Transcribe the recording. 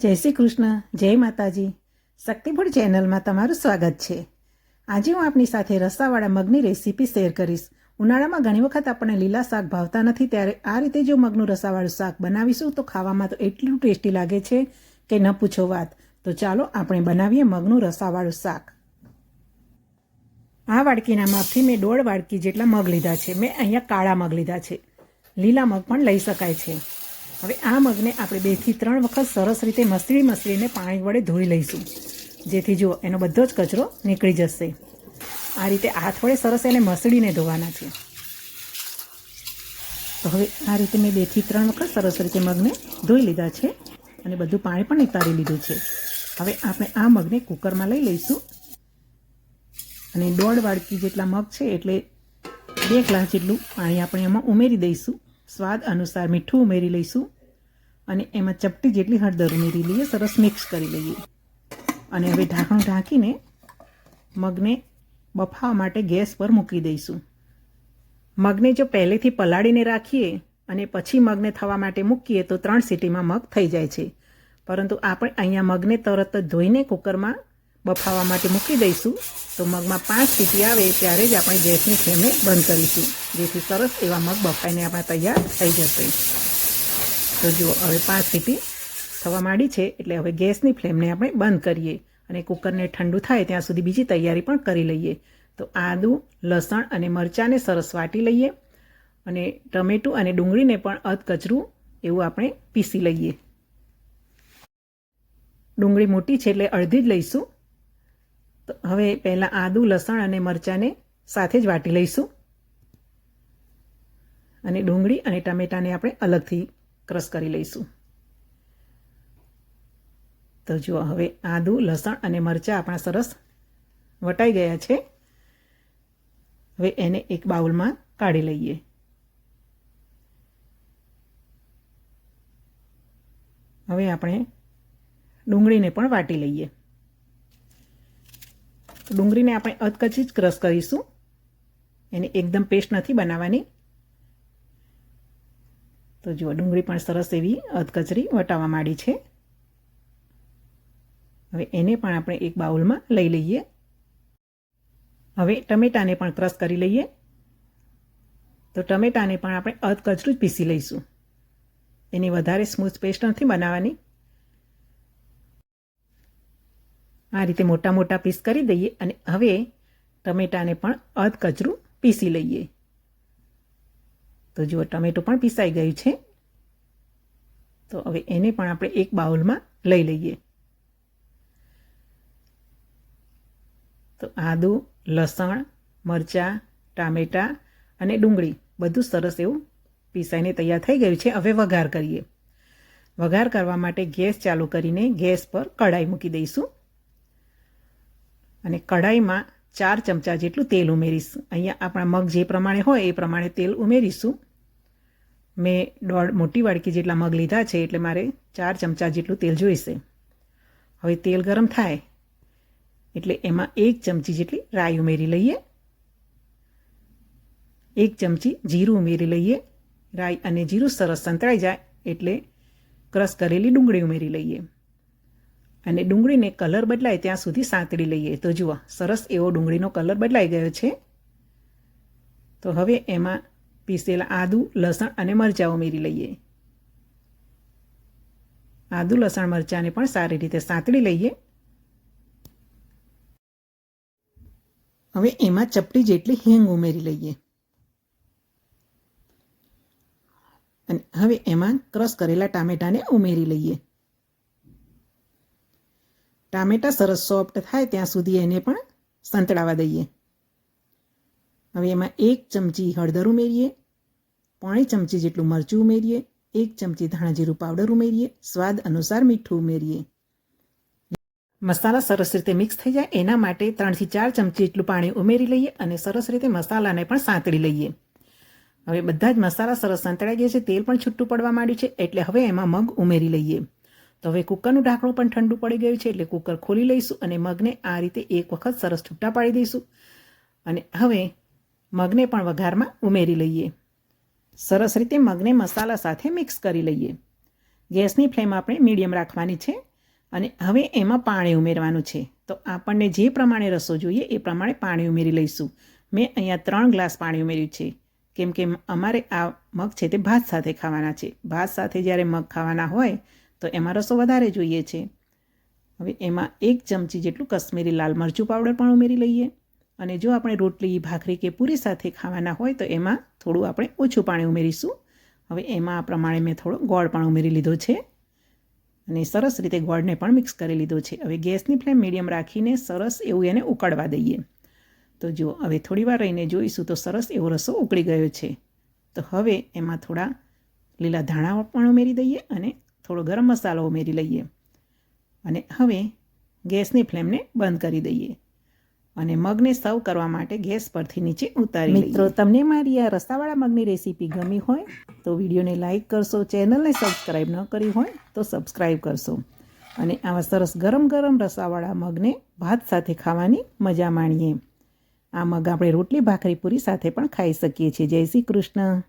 જય શ્રી કૃષ્ણ, જય માતાજી. શક્તિફળ ચેનલમાં તમારું સ્વાગત છે. આજે હું આપની સાથે રસાવાળા મગની રેસીપી શેર કરીશ. ઉનાળામાં ઘણી વખત આપણને લીલા શાક ભાવતા નથી, ત્યારે આ રીતે જો મગનું રસાવાળું શાક બનાવીશું, તો ખાવામાં તો એટલું ટેસ્ટી લાગે છે કે ન પૂછો વાત. તો ચાલો આપણે બનાવીએ મગનું રસાવાળું શાક. આ વાડકીના માપથી મેં દોઢ વાડકી જેટલા મગ લીધા છે. મેં અહીંયા કાળા મગ લીધા છે. લીલા મગ પણ લઈ શકાય છે. હવે આ મગને આપણે બેથી ત્રણ વખત સરસ રીતે મસળી મસળીને પાણી વડે ધોઈ લઈશું. જેથી જુઓ, એનો બધો જ કચરો નીકળી જશે. આ રીતે હાથ વડે સરસ એને મસળીને ધોવાના છે. તો હવે આ રીતે મેં બેથી ત્રણ વખત સરસ રીતે મગને ધોઈ લીધા છે અને બધું પાણી પણ નિતારી લીધું છે. હવે આપણે આ મગને કુકરમાં લઈ લઈશું. અને દોઢ વાડકી જેટલા મગ છે એટલે બે ગ્લાસ જેટલું પાણી આપણે એમાં ઉમેરી દઈશું. સ્વાદ અનુસાર મીઠું ઉમેરી લઈશું અને એમાં ચપટી જેટલી હળદર ઉમેરી લઈએ, સરસ મિક્સ કરી લઈએ. અને હવે ઢાંકણું ઢાંકીને મગને બફાવા માટે ગેસ પર મૂકી દઈશું. મગને જો પહેલેથી પલાળીને રાખીએ અને પછી મગને થવા માટે મૂકીએ તો ત્રણ સીટીમાં મગ થઈ જાય છે. પરંતુ આપણે અહીંયા મગને તરત જ ધોઈને કુકરમાં બફાવા માટે મૂકી દઈશું. તો મગમાં પાંચ સીટી આવે ત્યારે જ આપણે ગેસની ફ્લેમને બંધ કરીશું. જેથી સરસ એવા મગ બફાઈને આપણા તૈયાર થઈ જશે. તો જુઓ, હવે પાંચ સીટી થવા માંડી છે એટલે હવે ગેસની ફ્લેમને આપણે બંધ કરીએ અને કુકરને ઠંડુ થાય ત્યાં સુધી બીજી તૈયારી પણ કરી લઈએ. તો આદું, લસણ અને મરચાંને સરસ વાટી લઈએ અને ટમેટું અને ડુંગળીને પણ અધકચરું એવું આપણે પીસી લઈએ. ડુંગળી મોટી છે એટલે અડધી જ લઈશું. તો હવે પહેલાં આદું, લસણ અને મરચાંને સાથે જ વાટી લઈશું. અને ડુંગળી અને ટમેટાને આપણે અલગથી ક્રશ કરી લઈશું. તો જુઓ, હવે આદું, લસણ અને મરચાં આપણા સરસ વટાઈ ગયા છે. હવે એને એક બાઉલમાં કાઢી લઈએ. હવે આપણે ડુંગળીને પણ વાટી લઈએ. ડુંગળીને આપણે અધકચી જ ક્રશ કરીશું. એને એકદમ પેસ્ટ નથી બનાવવાની. તો જુઓ, ડુંગળી પણ સરસ એવી અધકચરી વટાવવા માંડી છે. હવે એને પણ આપણે એક બાઉલમાં લઈ લઈએ. હવે ટમેટાને પણ ક્રશ કરી લઈએ. તો ટમેટાને પણ આપણે અધકચરું જ પીસી લઈશું. એની વધારે સ્મૂથ પેસ્ટ નથી બનાવવાની. આ રીતે મોટા મોટા પીસ કરી દઈએ અને હવે ટમેટાને પણ અધ કચરું પીસી લઈએ. તો જુઓ, ટમેટું પણ પીસાઈ ગયું છે. તો હવે એને પણ આપણે એક બાઉલમાં લઈ લઈએ. તો આદું, લસણ, મરચાં, ટામેટાં અને ડુંગળી બધું સરસ એવું પીસાઈને તૈયાર થઈ ગયું છે. હવે વઘાર કરીએ. વઘાર કરવા માટે ગેસ ચાલુ કરીને ગેસ પર કઢાઈ મૂકી દઈશું. અને કઢાઈમાં ચાર ચમચા જેટલું તેલ ઉમેરીશ. અહીંયા આપણા મગ જે પ્રમાણે હોય એ પ્રમાણે તેલ ઉમેરીશું. મેં દોઢ મોટી વાડકી જેટલા મગ લીધા છે એટલે મારે ચાર ચમચા જેટલું તેલ જોઈશે. હવે તેલ ગરમ થાય એટલે એમાં એક ચમચી જેટલી રાઈ ઉમેરી લઈએ. એક ચમચી જીરું ઉમેરી લઈએ. રાઈ અને જીરું સરસ સંતળાઈ જાય એટલે ક્રશ કરેલી ડુંગળી ઉમેરી લઈએ. અને ડુંગળીને કલર બદલાય ત્યાં સુધી સાંતળી લઈએ. તો જુઓ, સરસ એવો ડુંગળીનો કલર બદલાઈ ગયો છે. તો હવે એમાં પીસેલા આદું, લસણ અને મરચાં ઉમેરી લઈએ. આદું, લસણ, મરચાંને પણ સારી રીતે સાંતળી લઈએ. હવે એમાં ચપટી જેટલી હિંગ ઉમેરી લઈએ. અને હવે એમાં ક્રશ કરેલા ટામેટાને ઉમેરી લઈએ. ટામેટાં સરસ સોફ્ટ થાય ત્યાં સુધી એને પણ સંતળાવા દઈએ. હવે એમાં એક ચમચી હળદર ઉમેરીએ, પોણી ચમચી જેટલું મરચું ઉમેરીએ, એક ચમચી ધાણાજીરું પાવડર ઉમેરીએ, સ્વાદ અનુસાર મીઠું ઉમેરીએ. મસાલા સરસ રીતે મિક્સ થઈ જાય, એના માટે ત્રણથી ચાર ચમચી જેટલું પાણી ઉમેરી લઈએ અને સરસ રીતે મસાલાને પણ સાંતળી લઈએ. હવે બધા જ મસાલા સરસ સંતળાઈ ગયા છે, તેલ પણ છૂટું પડવા માંડ્યું છે, એટલે હવે એમાં મગ ઉમેરી લઈએ. તો હવે કુકરનું ઢાંકણું પણ ઠંડુ પડી ગયું છે એટલે કુકર ખોલી લઈશું અને મગને આ રીતે એક વખત સરસ છૂટા પાડી દઈશું. અને હવે મગને પણ વઘારમાં ઉમેરી લઈએ. સરસ રીતે મગને મસાલા સાથે મિક્સ કરી લઈએ. ગેસની ફ્લેમ આપણે મીડિયમ રાખવાની છે અને હવે એમાં પાણી ઉમેરવાનું છે. તો આપણને જે પ્રમાણે રસો જોઈએ એ પ્રમાણે પાણી ઉમેરી લઈશું. મેં અહીંયા ત્રણ ગ્લાસ પાણી ઉમેર્યું છે. કેમ કે અમારે આ મગ છે તે ભાત સાથે ખાવાના છે. ભાત સાથે જ્યારે મગ ખાવાના હોય તો એમાં રસો વધારે જોઈએ છે. હવે એમાં એક ચમચી જેટલું કશ્મીરી લાલ મરચું પાવડર પણ ઉમેરી લઈએ. અને જો આપણે રોટલી, ભાખરી કે પૂરી સાથે ખાવાના હોય તો એમાં થોડું આપણે ઓછું પાણી ઉમેરીશું. હવે એમાં આ પ્રમાણે મેં થોડો ગોળ પણ ઉમેરી લીધો છે. અને સરસ રીતે ગોળને પણ મિક્સ કરી લીધો છે. હવે ગેસની ફ્લેમ મીડિયમ રાખીને સરસ એવું એને ઉકળવા દઈએ. તો જો હવે થોડી વાર રહીને જોઈશું તો સરસ એવો રસો ઉકળી ગયો છે. તો હવે એમાં થોડા લીલા ધાણા પણ ઉમેરી દઈએ અને થોડો ગરમ મસાલો ઉમેરી લઈએ અને હવે ગેસની ફ્લેમને બંધ કરી દઈએ અને મગને સર્વ કરવા માટે ગેસ પરથી નીચે ઉતારી મિત્રો, તમને મારી આ રસાવાળા મગની રેસીપી ગમી હોય તો વિડીયોને લાઇક કરશો, ચેનલને સબસ્ક્રાઈબ ન કરી હોય તો સબસ્ક્રાઈબ કરશો. અને આવા સરસ ગરમ ગરમ રસાવાળા મગને ભાત સાથે ખાવાની મજા માણીએ. આ મગ આપણે રોટલી, ભાખરી, પૂરી સાથે પણ ખાઈ શકીએ છીએ. જય શ્રી કૃષ્ણ.